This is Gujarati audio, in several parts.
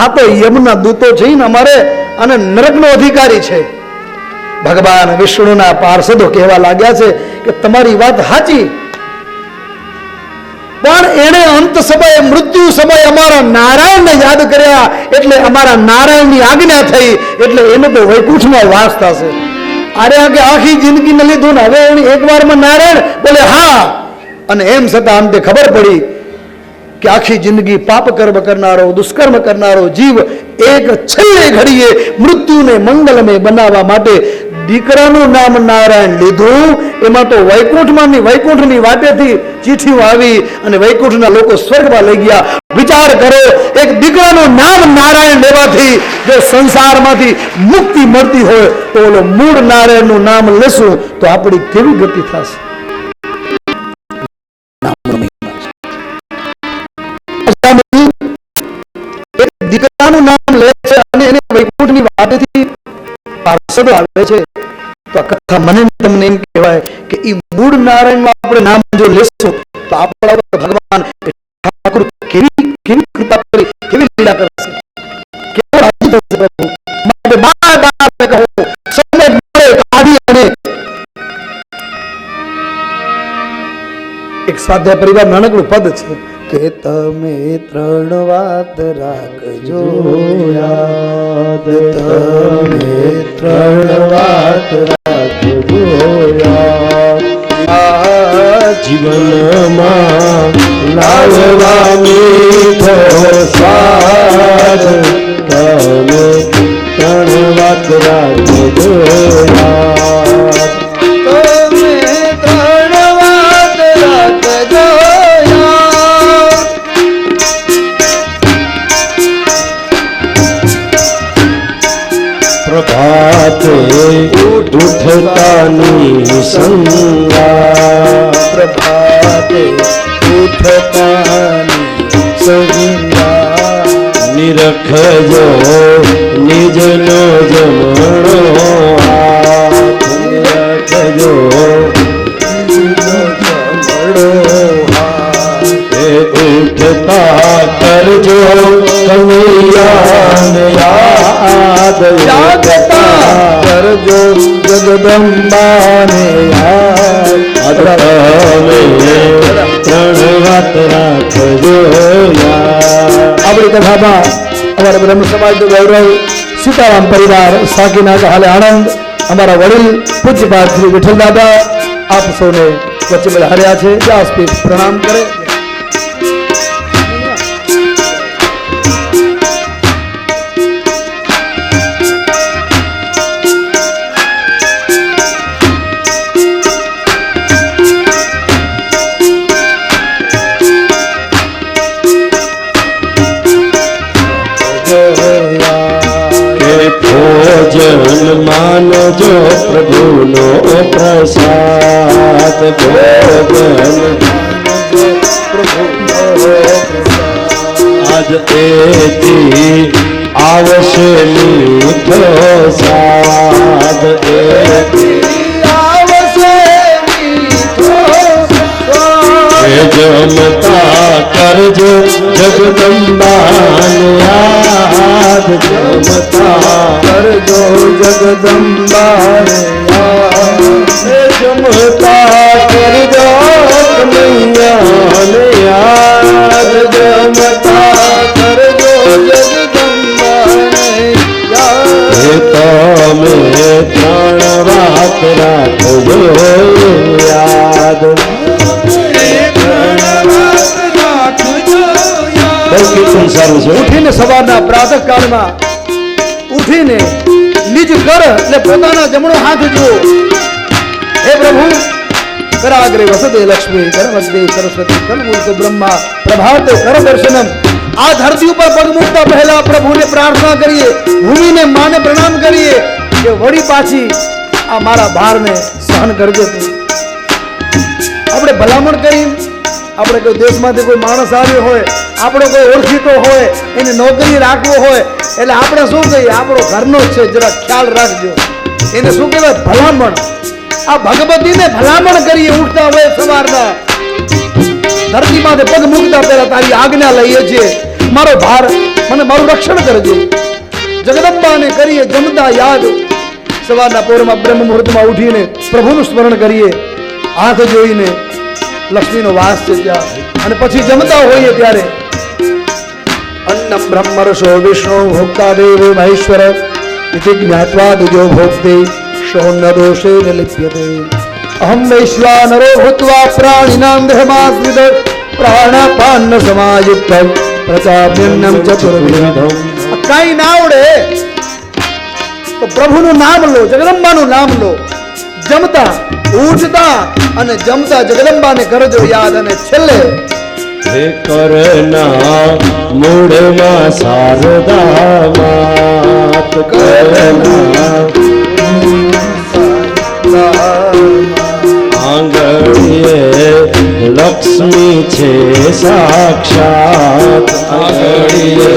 આ તો યમના દૂતો છે ને અમારે અને નરકનો અધિકારી છે. ભગવાન વિષ્ણુના પાર્ષદો કહેવા લાગ્યા છે કે તમારી વાત સાચી. પણ એણે અંત સમયે, મૃત્યુ સમયે અમારા નારાયણને યાદ કર્યા એટલે અમારા નારાયણની આજ્ઞા થઈ એટલે એને તો વૈકુંઠમાં વાસ થશે. અરે આ કે આખી જિંદગીને લીધું ને, હવે એની એકવારમાં નારાયણ બોલે, હા. અને એમ છતાં અંતે ખબર પડી કે આખી જિંદગી પાપ કર્મ કરનારો, દુષ્કર્મ કરનારો જીવ એક છેલ્લે ઘડીએ મૃત્યુને મંગલમય બનાવવા માટે દીકરાનું નામ નારાયણ લીધું. એમાં તો વૈકુંઠમાંની વૈકુંઠની વાટેથી ચીઠીઓ આવી અને વૈકુંઠના લોકો સ્વર્ગમાં લઈ ગયા. વિચાર કરો, એક દીકરાનું નામ નારાયણ લેવાથી જો સંસારમાંથી મુક્તિ મળતી હોય તો ઓલો મૂળ નારાયણનું નામ લેશું તો આપણી કેવી ગતિ થશે? અને એને વૈકુંઠની વાટેથી પાર્ષદો આવે છે. તો આ કથા મને તમને એમ કહેવાય કે એ મૂળ નારાયણનું આપણે નામ જો લેશું, તો આપણા ભગવાન ઠાકુર કેવી કેવી કૃપા કરી, કેવી લીલા કરશે કેવો રાજી થશે પ્રભુ? માટે બાર બાર કહું, સૌને મળે કાઢી અને એક સ્વાધ્યાય પરિવાર નાનકડું પદ છે. કે તમે ત્રણ વાત રાખજો યાદ. તમે ત્રણ વાત રાખજો યાદ. આ જીવનમાં લાવવા મીઠો સ્વાદ. તમે ત્રણ વાત રાખજો યાદ. ઉઠતાની સંગા પ્રભાતે ઉઠતાની સંગા નિરખજો નિજનો જમણો નિરખજો ઉઠતા કરજો યાદ જાગતા કરજો જગદંબાને ત્રણ વાત રાખજો. આપણી કથામાં અમારા બ્રહ્મ સમાજનું ગૌરવ સીતારામ પરિવાર સાકીનાથ હાલે આણંદ અમારા વડીલ પૂજ્યપાદ શ્રી વિઠ્ઠલ દાદા આપ સૌને વચ્ચે બધા હાર્યા છે વ્યાસપીઠ પ્રણામ કરે એથી આવશે મીઠો એથી એ. જમતા કરજો જગદંબાને યાદ. જમતા કરજો જગદંબાને એ જમતા કરજો કનૈયાને પ્રાતઃ કાળમાં ઉઠીને નિજ કર એટલે પોતાના જમણો હાથ જુઓ હે પ્રભુ, કરાગ્રે વસતે લક્ષ્મી કર વસદે સરસ્વતી, કલમૂર્ત બ્રહ્મા, પ્રભાતે કર દર્શનમ આ ધરતી ઉપર પગ મૂકતા પહેલા પ્રભુને પ્રાર્થના કરીએ, ભૂમિને માને પ્રણામ કરીએ, કે વળી પાછી આ મારા ભારને સહન કરજે તું. આપણે ભલામણ કરી, આપણે કોઈ દેશમાંથી કોઈ માણસ આવ્યો હોય આપણો કોઈ ઓળખીતો હોય, એને નોકરી રાખવો હોય, એટલે આપણે શું કહીએ? આપણો ઘરનો છે, જરા ખ્યાલ રાખજો. એને શું કહેવાય? ભલામણ. આ ભગવતીને ભલામણ કરીએ ઉઠતા હોય સવારના. ધરતી માથે પગ મૂકતા પહેલા તારી આજ્ઞા લઈએ છીએ. મારો ભાર, મને મારું રક્ષણ કરજો. જગદંબાને કરીએ જમતા યાદ. સવારના પોરમાં બ્રહ્મ મુહૂર્તમાં ઉઠીને પ્રભુનું સ્મરણ કરીએ. હાથ જોઈને લક્ષ્મીનો વાસ છે ત્યાં. અને પછી જમતા હોઈએ ત્યારે અન્નમ બ્રહ્મર્ષો વિષ્ણુ ભોક્તા દેવ મહેશ્વર ઇતિ જ્ઞાત્વા દ્વિજો ભોક્તે શોન્ન દોષે લિપ્યતે અહમ વૈશ્વાનરો ભૂત્વા પ્રાણિનામ દેહમાસ્મિત પ્રાણાપાન સમાયુક્ત પ્રજાપ્યન્નમ ચતુર્વિધમ કઈ ના આવડે તો પ્રભુનું નામ લો જગદંબાનું નામ લો જમતા ઉઠતા અને જમતા જગદંબાને કરજો યાદ અને છેલ્લે હે કરના મૂળમાં શારદા માત કરના આંગળીએ લક્ષ્મી છે સાક્ષાત. આંગળીએ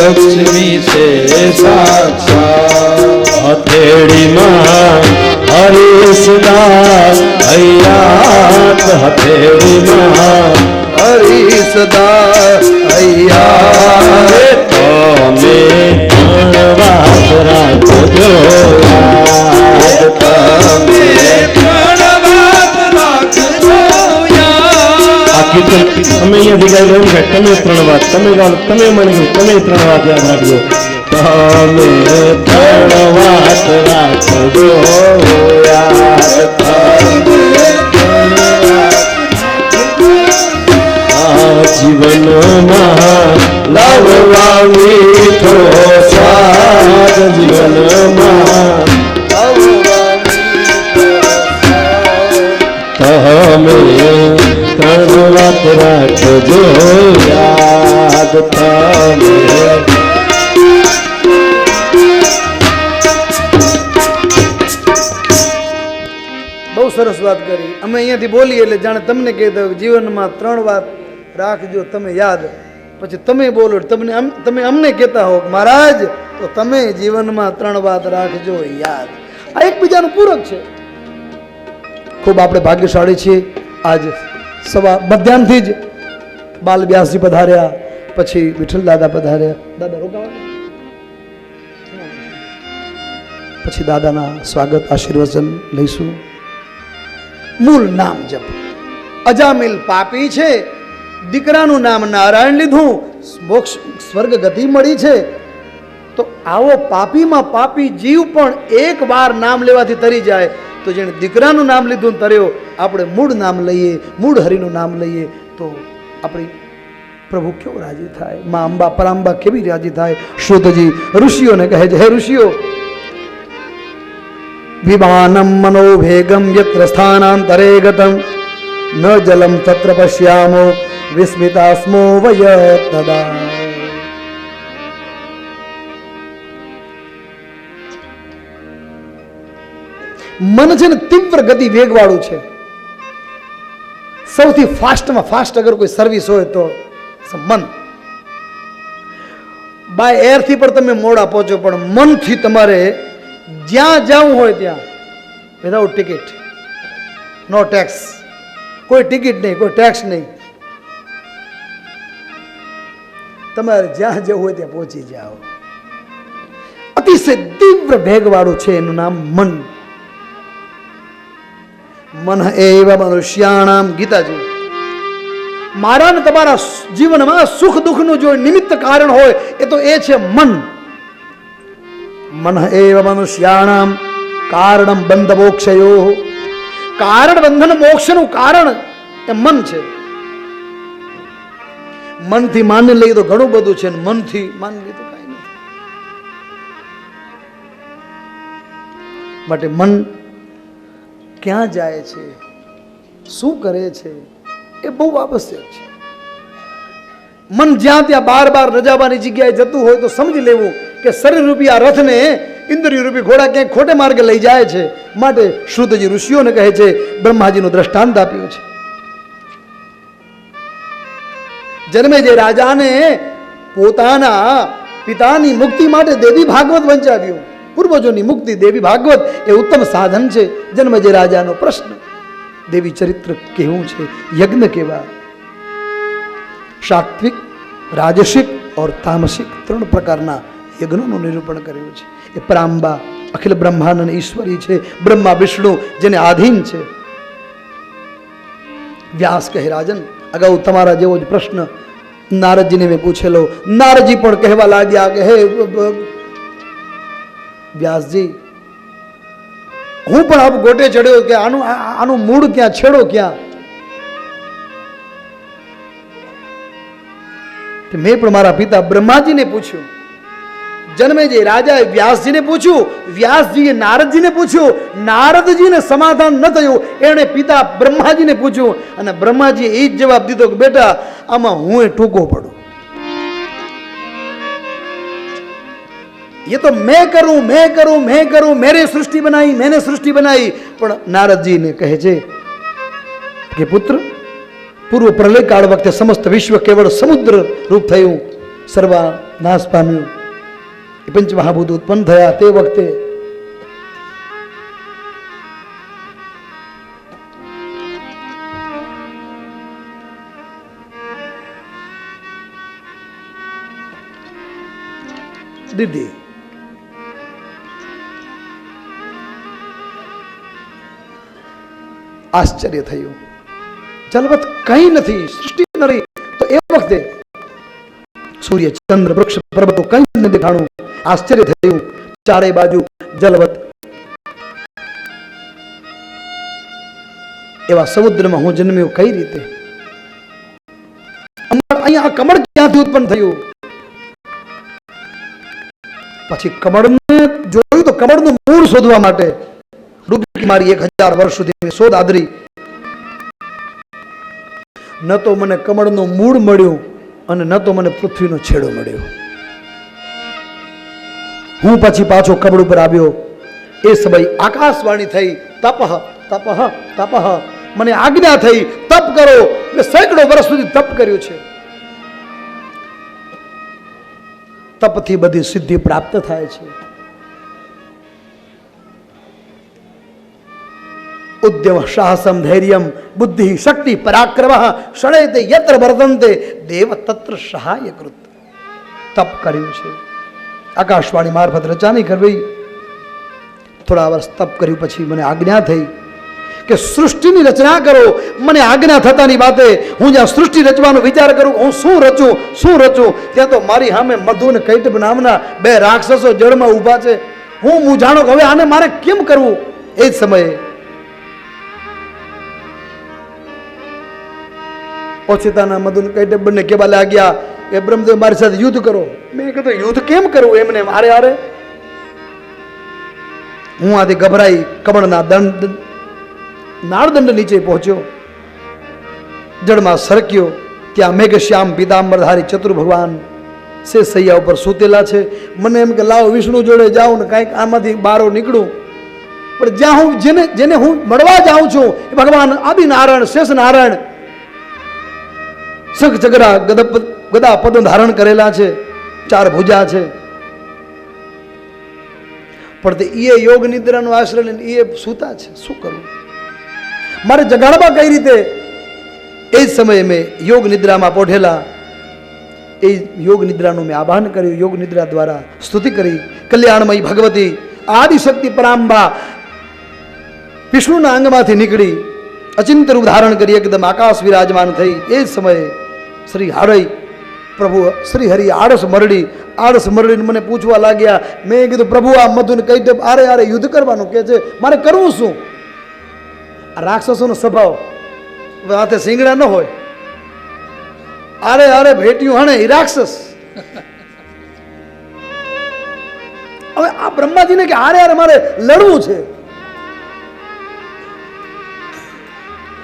લક્ષ્મી છે સાક્ષાત હથેળીમાં હરીસદા હૈયાત હથેળીમાં હરી સદા અયા તમે તમે આ કીર્તન તમે અહીંયા લો એમ કે તમે ત્રણ વાત તમે ગાઓ તમે મને તમે ત્રણ વાત યાદ રાખજો તમે ત્રણ વાત રાખજો યાદ જીવનમાં લાવવા મીઠો સ્વાદ જીવનમાં ત્રણ વાત રાખજો, યાદ તમે બહુ સરસ વાત કરી. અમે અહીંયાથી બોલીએ એટલે જાણે તમને કહેતા જીવનમાં ત્રણ વાત રાખજો, તમે યાદ. પછી તમે બોલો, તમને તમે અમને કહેતા હો મહારાજ, તો તમે જીવનમાં ત્રણ વાત રાખજો, યાદ. આ એકબીજાનું પૂરક છે. ખૂબ આપણે ભાગ્યશાળી છીએ. આજ સવા, મધ્યાહનથી જ બાલ વ્યાસજી પધાર્યા, પછી વિઠ્ઠલ દાદા પધાર્યા. દાદા, રોકાવા. પછી દાદાના સ્વાગત, આશીર્વચન લઈશું. મૂળ નામ જપ. અજામિલ પાપી છે. દીકરાનું નામ નારાયણ લીધું. મોક્ષ સ્વર્ગ ગતિ મળી છે. તો આવો પાપીમાં પાપી જીવ પણ એક વાર નામ લેવાથી તરી જાય. તો જેણે દીકરાનું નામ લીધું તર્યો, આપણે મૂળ નામ લઈએ, મૂળ હરિનું નામ લઈએ. તો આપણી પ્રભુ કેવો રાજી થાય? મા અંબા, પરાંબા કેવી રાજી થાય? શુદ્ધજી ઋષિઓને કહે છે, હે ઋષિઓ, વિમાનમ મનોભેગમ યત્ર સ્થાનાંતરે ગતમ. ન જલમ તત્ર પશ્યામો. વિસ્મિતા સ્મો મન છે ને તીવ્ર ગતિ વેગવાળું છે, સૌથી ફાસ્ટમાં ફાસ્ટ અગર કોઈ સર્વિસ હોય તો મન. બાય એરથી પણ તમે મોડા પહોંચો પણ મનથી તમારે જ્યાં જવું હોય ત્યાં વિધાઉટ ટિકિટ નો ટેક્સ કોઈ ટિકિટ નહીં, કોઈ ટેક્સ નહીં. તમારે જ્યાં જવું હોય ત્યાં પહોંચી જાઓ. અતિશય તીવ્ર ભેગવાળું છે એનું નામ મન. મન એવા મનુષ્યાણામ ગીતાજી. મારા ને તમારા જીવનમાં સુખ દુઃખનું જો નિમિત્ત કારણ હોય, એ તો એ છે મન. મન એવ મનુષ્યાણામ કારણમ બંધ મોક્ષયો કારણ બંધન મોક્ષનું કારણ એ મન છે. મનથી માની લઈએ તો ઘણું બધું છે મનથી માની તો કાંઈ નથી. માટે મન ક્યાં જાય છે? શું કરે છે? એ બહુ આવશ્યક છે. મન જ્યાં ત્યાં બાર બાર રજાવાની જગ્યાએ જતું હોય તો સમજી લેવું કે શરીર રૂપી આ રથને ઇન્દ્રિય રૂપી ઘોડા ક્યાંક ખોટે માર્ગે લઈ જાય છે. માટે શ્રુતજી ઋષિઓને કહે છે, બ્રહ્માજીનું દ્રષ્ટાંત આપ્યું છે. જન્મે જે રાજાને પોતાના પિતાની મુક્તિ માટે દેવી ભાગવત વંચાવ્યું. પૂર્વજોની મુક્તિ દેવી ભાગવત એ ઉત્તમ સાધન છે. જન્મ જે રાજાનો પ્રશ્ન. દેવી ચરિત્ર કેવું છે? યજ્ઞ કેવા? સાત્વિક, રાજસિક ઓર તામસિક ત્રણ પ્રકારના યજ્ઞોનું નિરૂપણ કર્યું છે. એ પ્રાંબા, અખિલ બ્રહ્માનંદ ઈશ્વરી છે. બ્રહ્મા, વિષ્ણુ, જેને આધીન છે. વ્યાસ કહે, રાજન અગાઉ તમારા જેવો જ પ્રશ્ન નારદજીને મેં પૂછેલો. નારદજી પણ કહેવા લાગ્યા કે, હે વ્યાસજી, હું પણ આપ ગોટે ચડ્યો કે આનું આનું મૂળ ક્યાં, છેડો ક્યાં? મેં પણ મારા પિતા બ્રહ્માજીને પૂછ્યું. જન્મે જે રાજાએ વ્યાસજીને પૂછ્યું, વ્યાસજીએ નારદજીને પૂછ્યું, નારદજીને સમાધાન ન થયું, એણે પિતા બ્રહ્માજીને પૂછ્યું અને બ્રહ્માજીએ એ જ જવાબ દીધો કે, બેટા, આમાં હું એ ટૂંકો પડું. એ તો મેં કરું મેં કરું મેં કરું, મેરે સૃષ્ટિ બનાવી મેને સૃષ્ટિ બનાવી પણ નારદજીને કહે છે કે, પુત્ર, પૂર્વ પ્રલયકાળ વખતે સમસ્ત વિશ્વ કેવળ સમુદ્ર રૂપ થયું સર્વા નાશ પામ્યું. એ પંચ મહાભૂત ઉત્પન્ન થયા તે વખતે. દીદી. આશ્ચર્ય થયું. જલવત કઈ નથી, સૃષ્ટિ નથી તો એ વખતે સૂર્ય, ચંદ્ર, વૃક્ષ, પર્વતો કઈ નથી દેખાણું. આશ્ચર્ય થયું. ચારે બાજુ જલવત. એવા સમુદ્રમાં હું જન્મ્યો કઈ રીતે? અહીંયા કમળ ક્યાંથી ઉત્પન્ન થયું? પછી કમળને જોયું તો કમળનું મૂળ શોધવા માટે ડૂબકી મારી એક હજાર વર્ષ સુધી શોધ આદરી. ન તો મને કમળનું મૂળ મળ્યું અને ન તો મને પૃથ્વીનો છેડો મળ્યો. હું પછી પાછો કબડ ઉપર આવ્યો. એ સમય આકાશવાણી થઈ તપહ તપહ તપહ મને આજ્ઞા થઈ, તપ કરો. મેં સેંકડો વર્ષ સુધી તપ કર્યું છે. તપથી બધી સિદ્ધિ પ્રાપ્ત થાય છે. ઉદ્યમ, સાહસમ, ધૈર્યમ, બુદ્ધિ, શક્તિ, પરાક્રમ ષણેતે યત્ર વર્તન્તે દેવ તત્ર સહાય કૃત. તપ કર્યું છે. આકાશવાણી મારફત રચાની કરવી. થોડા વર્ષ તપ કર્યું પછી મને આજ્ઞા થઈ કે સૃષ્ટિની રચના કરો. મને આજ્ઞા થતાની વાતે હું જ્યાં સૃષ્ટિ રચવાનો વિચાર કરું, હું શું રચું શું રચું? ત્યાં તો મારી સામે મધુ અને કૈટભ નામના બે રાક્ષસો જળમાં ઊભા છે. હું હું કે હવે આને મારે કેમ કરવું? એ જ સમયે ઓચિતાના મધુન કહીને બંને કેવા લાગ્યા? કે બ્રહ્મદેવ મારી સાથે યુદ્ધ કરો. મેં કીધું, યુદ્ધ કેમ કરવું એમને મારે હારે હું આથી ગભરાઈ કમળના દંડ નાળદંડ નીચે પહોંચ્યો. જળમાં સરક્યો. ત્યાં મેઘશ્યામ પીતાંબરધારી ચતુર ભગવાન સે સૈયા ઉપર સૂતેલા છે. મને એમ કે, લાવ વિષ્ણુ જોડે જાઉં ને કાંઈક આમાંથી બારો નીકળું. પણ જ્યાં હું જેને જેને હું મળવા જાઉં છું, એ ભગવાન આદિનારાયણ શેષ નારાયણ ચગરા ગદા ગદા પદ ધારણ કરેલા છે, ચાર ભુજા છે. પણ તે એ યોગ નિદ્રાનો આશ્રય લઈને એ સૂતા છે. શું કરવું મારે જગાડવા કઈ રીતે? એ જ સમયે મેં યોગ નિદ્રામાં પોઢેલા. એ યોગ નિદ્રાનું મેં આહ્વાન કર્યું. યોગ નિદ્રા દ્વારા સ્તુતિ કરી. કલ્યાણમય ભગવતી આદિશક્તિ પરાંબા વિષ્ણુના અંગમાંથી નીકળી. અચિંત રૂપ ધારણ કરી, એકદમ આકાશ વિરાજમાન થઈ. એ જ સમયે શ્રી હરઈ. પ્રભુ, શ્રી હરિ, આળસ મરડી. આળસ મરડીને મને પૂછવા લાગ્યા. મેં કીધું, પ્રભુ, આ મધુને કહી દે, આરે આરે યુદ્ધ કરવાનું કે છે? મારે કરવું શું? આ રાક્ષસોનો સ્વભાવ હાથે સિંગડા ન હોય. આરે આરે ભેટ્યું હણે એ રાક્ષસ. હવે આ બ્રહ્માજીને કે આરે આરે મારે લડવું છે?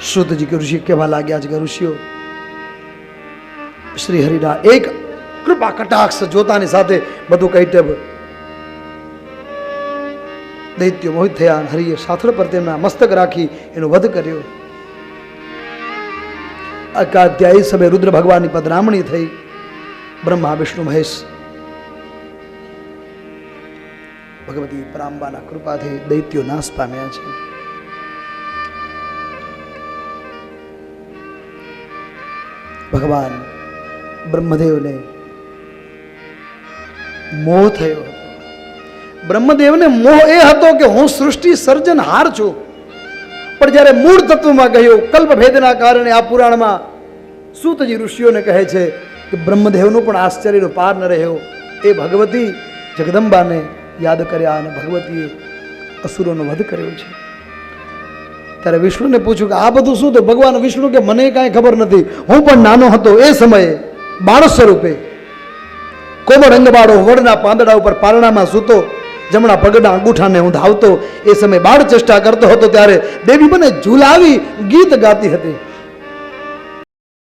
શુદ્ધજી ઋષિ કહેવા લાગ્યા છે કે ઋષિઓ? શ્રી હરિના એક કૃપા કટાક્ષ જોતાની સાથે બધું કૈટબ દૈત્યો મોહિત થયા હરિએ સાથળ પર તેમના મસ્તક રાખી એનો વધ કર્યો. અકાધ્યાય સમય રુદ્ર ભગવાનની પદરામણી થઈ. બ્રહ્મા, વિષ્ણુ, મહેશ, ભગવતી પરાંબાના કૃપાથી દૈત્યો નાશ પામ્યા છે. ભગવાન બ્રહ્મદેવને. મોહ થયો બ્રહ્મદેવને મોહ એ હતો કે હું સૃષ્ટિ સર્જનહાર છું. પણ જ્યારે મૂળ તત્વમાં ગયો, કલ્પભેદના કારણે આ પુરાણમાં સૂતજી ઋષિઓને કહે છે કે બ્રહ્મદેવનો પણ આશ્ચર્યનો પાર ન રહ્યો. એ ભગવતી જગદંબાને યાદ કર્યા અને ભગવતીએ અસુરોનો વધ કર્યો છે. ત્યારે વિષ્ણુને પૂછ્યું કે આ બધું શું? તો ભગવાન વિષ્ણુ કે મને કાંઈ ખબર નથી. હું પણ નાનો હતો એ સમયે બાળ સ્વરૂપે કોમળ અંગબાળો વડના પાંદડા ઉપર પારણામાં સૂતો, જમણા પગના અંગૂઠાને હું ધાવતો, એ સમયે બાળ ચેષ્ટા કરતો હતો ત્યારે દેવી મને ઝૂલાવી ગીત ગાતી હતી.